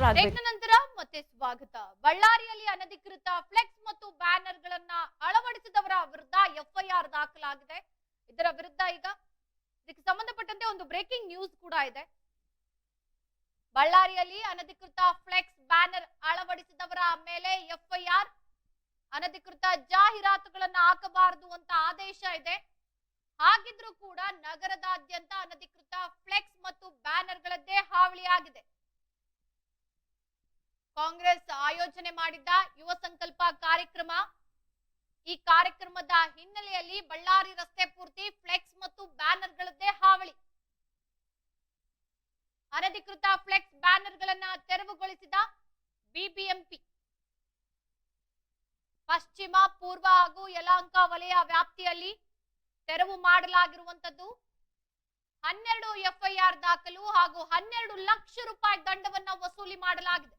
ನಂತರ ಮತ್ತೆ ಸ್ವಾಗತ. ಬಳ್ಳಾರಿಯಲ್ಲಿ ಅನಧಿಕೃತ ಫ್ಲೆಕ್ಸ್ ಮತ್ತು ಬ್ಯಾನರ್ ಗಳನ್ನ ಅಳವಡಿಸಿದವರ ವಿರುದ್ಧ ಎಫ್ಐಆರ್ ದಾಖಲಾಗಿದೆ. ಇದರ ವಿರುದ್ಧ ಈಗ ಇದಕ್ಕೆ ಸಂಬಂಧಪಟ್ಟಂತೆ ಒಂದು ಬ್ರೇಕಿಂಗ್ ನ್ಯೂಸ್ ಕೂಡ ಇದೆ. ಬಳ್ಳಾರಿಯಲ್ಲಿ ಅನಧಿಕೃತ ಫ್ಲೆಕ್ಸ್ ಬ್ಯಾನರ್ ಅಳವಡಿಸಿದವರ ಮೇಲೆ ಎಫ್ಐಆರ್ ಅನಧಿಕೃತ ಜಾಹೀರಾತುಗಳನ್ನ ಹಾಕಬಾರದು ಅಂತ ಆದೇಶ ಇದೆ. ಹಾಗಿದ್ರೂ ಕೂಡ ನಗರದಾದ್ಯಂತ ಅನಧಿಕೃತ ಫ್ಲೆಕ್ಸ್ ಮತ್ತು ಬ್ಯಾನರ್ಗಳದ್ದೇ ಹಾವಳಿ ಆಗಿದೆ ಕಾಂಗ್ರೆಸ್ ಆಯೋಜನೆ ಮಾಡಿದ್ದ ಯುವ ಸಂಕಲ್ಪ ಕಾರ್ಯಕ್ರಮ. ಈ ಕಾರ್ಯಕ್ರಮದ ಹಿನ್ನೆಲೆಯಲ್ಲಿ ಬಳ್ಳಾರಿ ರಸ್ತೆ ಪೂರ್ತಿ ಫ್ಲೆಕ್ಸ್ ಮತ್ತು ಬ್ಯಾನರ್ಗಳದ್ದೇ ಹಾವಳಿ. ಅನಧಿಕೃತ ಫ್ಲೆಕ್ಸ್ ಬ್ಯಾನರ್ಗಳನ್ನ ತೆರವುಗೊಳಿಸಿದ ಬಿಬಿಎಂಪಿ. ಪಶ್ಚಿಮ, ಪೂರ್ವ ಹಾಗೂ ಯಲಹಂಕ ವಲಯ ವ್ಯಾಪ್ತಿಯಲ್ಲಿ ತೆರವು ಮಾಡಲಾಗಿರುವಂತದ್ದು ಹನ್ನೆರಡು ಎಫ್ಐಆರ್ ದಾಖಲು ಹಾಗೂ ಹನ್ನೆರಡು ಲಕ್ಷ ರೂಪಾಯಿ ದಂಡವನ್ನ ವಸೂಲಿ ಮಾಡಲಾಗಿದೆ.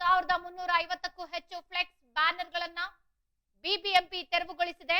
ಸಾವಿರದ ಮುನ್ನೂರ ಐವತ್ತಕ್ಕೂ ಹೆಚ್ಚು ಫ್ಲೆಕ್ಸ್ ಬ್ಯಾನರ್ಗಳನ್ನ ಬಿಬಿಎಂಪಿ ತೆರವುಗೊಳಿಸಿದೆ.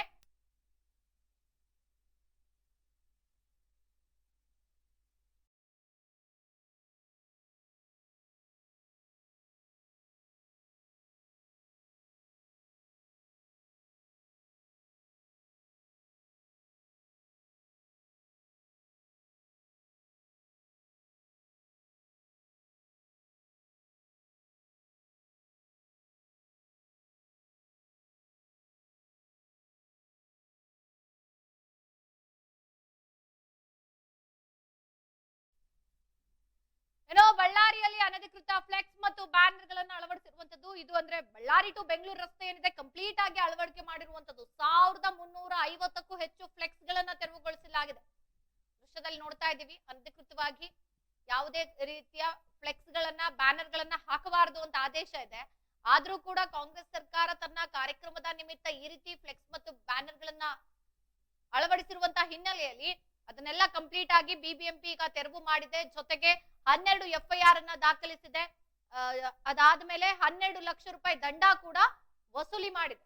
ಬಳ್ಳಾರಿಯಲ್ಲಿ ಅನಧಿಕೃತ ಫ್ಲೆಕ್ಸ್ ಮತ್ತು ಬ್ಯಾನರ್ ಗಳನ್ನ ಅಳವಡಿಸಿರುವಂತದ್ದು. ಇದು ಅಂದ್ರೆ ಬಳ್ಳಾರಿ ಟು ಬೆಂಗಳೂರು ರಸ್ತೆ ಏನಿದೆ, ಕಂಪ್ಲೀಟ್ ಆಗಿ ಅಳವಡಿಕೆ ಮಾಡಿರುವಂತದ್ದು. ಸಾವಿರದ ಮುನ್ನೂರ ಐವತ್ತಕ್ಕೂ ಹೆಚ್ಚು ಫ್ಲೆಕ್ಸ್ ಗಳನ್ನ ತೆರವುಗೊಳಿಸಲಾಗಿದೆ. ದೃಶ್ಯದಲ್ಲಿ ನೋಡ್ತಾ ಇದ್ದೀವಿ. ಅನಧಿಕೃತವಾಗಿ ಯಾವುದೇ ರೀತಿಯ ಫ್ಲೆಕ್ಸ್ ಗಳನ್ನ ಬ್ಯಾನರ್ ಗಳನ್ನ ಹಾಕಬಾರದು ಅಂತ ಆದೇಶ ಇದೆ. ಆದ್ರೂ ಕೂಡ ಕಾಂಗ್ರೆಸ್ ಸರ್ಕಾರ ತನ್ನ ಕಾರ್ಯಕ್ರಮದ ನಿಮಿತ್ತ ಈ ರೀತಿ ಫ್ಲೆಕ್ಸ್ ಮತ್ತು ಬ್ಯಾನರ್ ಗಳನ್ನ ಅಳವಡಿಸಿರುವಂತಹ ಹಿನ್ನೆಲೆಯಲ್ಲಿ ಅದನ್ನೆಲ್ಲ ಕಂಪ್ಲೀಟ್ ಆಗಿ ಬಿಬಿಎಂಪಿ ಈಗ ತೆರವು ಮಾಡಿದೆ. ಜೊತೆಗೆ ಹನ್ನೆರಡು ಎಫ್ಐಆರ್ ಅನ್ನ ದಾಖಲಿಸಿದೆ ಅದಾದ್ಮೇಲೆ ಹನ್ನೆರಡು ಲಕ್ಷ ರೂಪಾಯಿ ದಂಡ ಕೂಡ ವಸೂಲಿ ಮಾಡಿದೆ.